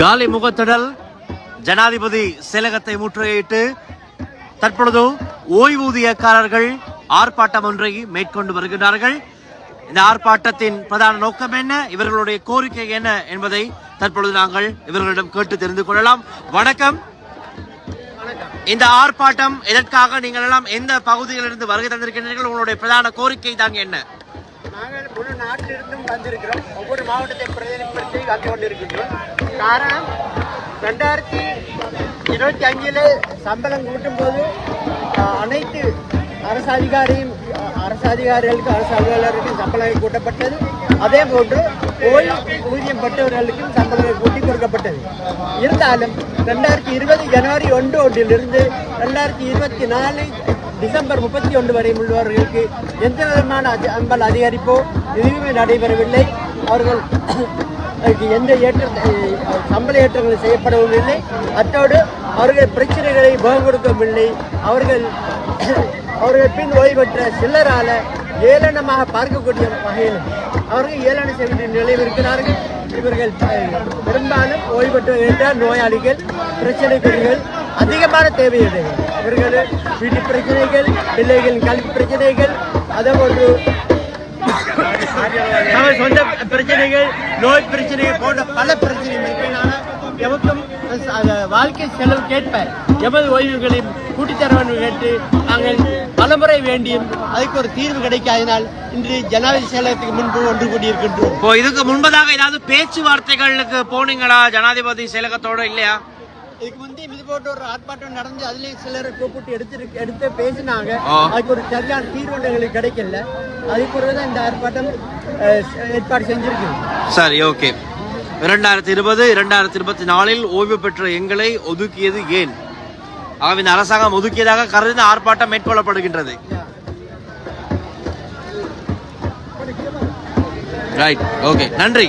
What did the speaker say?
காலி முகத்திடல். ஜனாதிபதி செயலகத்தை முற்றுகையிட்டு தற்பொழுது ஓய்வூதியக்காரர்கள் ஆர்ப்பாட்டம் ஒன்றை மேற்கொண்டு வருகிறார்கள் இந்த ஆர்ப்பாட்டத்தின் பிரதான நோக்கம் என்ன? இவர்களுடைய கோரிக்கை என்ன என்பதை தற்பொழுது நாங்கள் இவர்களிடம் கேட்டு தெரிந்து கொள்ளலாம். வணக்கம். இந்த ஆர்ப்பாட்டம் எதற்காக நீங்கள் எல்லாம் எந்த பகுதியிலிருந்து வருகை தந்திருக்கின்றீர்கள்? உங்களுடைய பிரதான கோரிக்கை தாங்க என்ன? நாங்கள் முழு நாட்டிலிருந்தும் வந்திருக்கிறோம். ஒவ்வொரு மாவட்டத்தை பிரதிநிதிப்படுத்தி வந்து கொண்டிருக்கின்றோம். காரணம் ரெண்டாயிரத்தி இருபத்தி அஞ்சில் சம்பளம் கூட்டும் போது அனைத்து அரசு அதிகாரியும் அரசு அதிகாரிகளுக்கும் அரசு அலுவலர்களுக்கும் சம்பளம் கூட்டப்பட்டது. அதே போன்று ஓய்வு ஊதியம் பெற்றவர்களுக்கும் சம்பளம் விட்டது இருந்தாலும் ரெண்டாயிரத்தி இருபது ஜனவரி ஒன்று ஒன்றிலிருந்து ரெண்டாயிரத்தி இருபத்தி நாலு டிசம்பர் முப்பத்தி ஒன்று வரை உள்ளவர்களுக்கு எந்த விதமான அதி- சம்பள அதிகரிப்போ எதுவுமே நடைபெறவில்லை. அவர்கள் எந்த ஏற்ற சம்பள ஏற்றங்கள் செய்யப்படவும் இல்லை. அத்தோடு அவர்கள் பிரச்சனைகளை முகம் கொடுக்கவில்லை அவர்கள் அவர்கள் பின் ஓய்வு பெற்ற சிலரால ஏளனமாக பார்க்கக்கூடிய வகையில் அவர்கள் ஏளனம் செய்கின்ற நிலையில் இருக்கிறார்கள். இவர்கள் பெரும்பாலும் ஓய்வு பெற்ற என்றால் நோயாளிகள் பிரச்சனைக்குரியர்கள் அதிகமான தேவையில்லை இவர்கள் வீட்டு பிரச்சனைகள் பிள்ளைகளின் கல்வி பிரச்சனைகள் அதே போன்று சொந்த பிரச்சனைகள் நோய் பிரச்சனைகள் போன்ற பல பிரச்சனைகள் இருப்பதனால எமக்கும் வாழ்க்கை செலவு கேட்ப. எமது ஓய்வுகளை கூட்டித்தர வேண்டும் கேட்டு நாங்கள் பலமுறை வேண்டியும் அதுக்கு ஒரு தீர்வு கிடைக்காதனால் இன்று ஜனாதிபதி செயலகத்துக்கு முன்பு ஒன்று கூடியிருக்கின்றோம். இப்போ இதுக்கு முன்பதாக ஏதாவது பேச்சுவார்த்தைகளுக்கு போனீங்களா? ஜனாதிபதி செயலகத்தோட இல்லையா? இதுக்கு முந்தைய இது போட்டு ஒரு ஆர்ப்பாட்டம் நடந்து அதுலயும் சிலரை கூப்பிட்டு எடுத்து எடுத்து பேசினாங்க. அதுக்கு ஒரு சரியான தீர்வு எங்களுக்கு கிடைக்கல. அதுக்கு பிறகுதான் இந்த ஆர்ப்பாட்டம் ஏற்பாடு செஞ்சிருக்கு சரி ஓகே. இரண்டாயிரத்தி இருபது இரண்டாயிரத்தி இருபத்தி நாலில் ஓய்வு பெற்ற எங்களை ஒதுக்கியது ஏன்? ஆவின் அரசாங்கம் ஒதுக்கியதாக கருதி ஆர்ப்பாட்டம் மேற்கொள்ளப்படுகின்றது. ரைட் ஓகே நன்றி.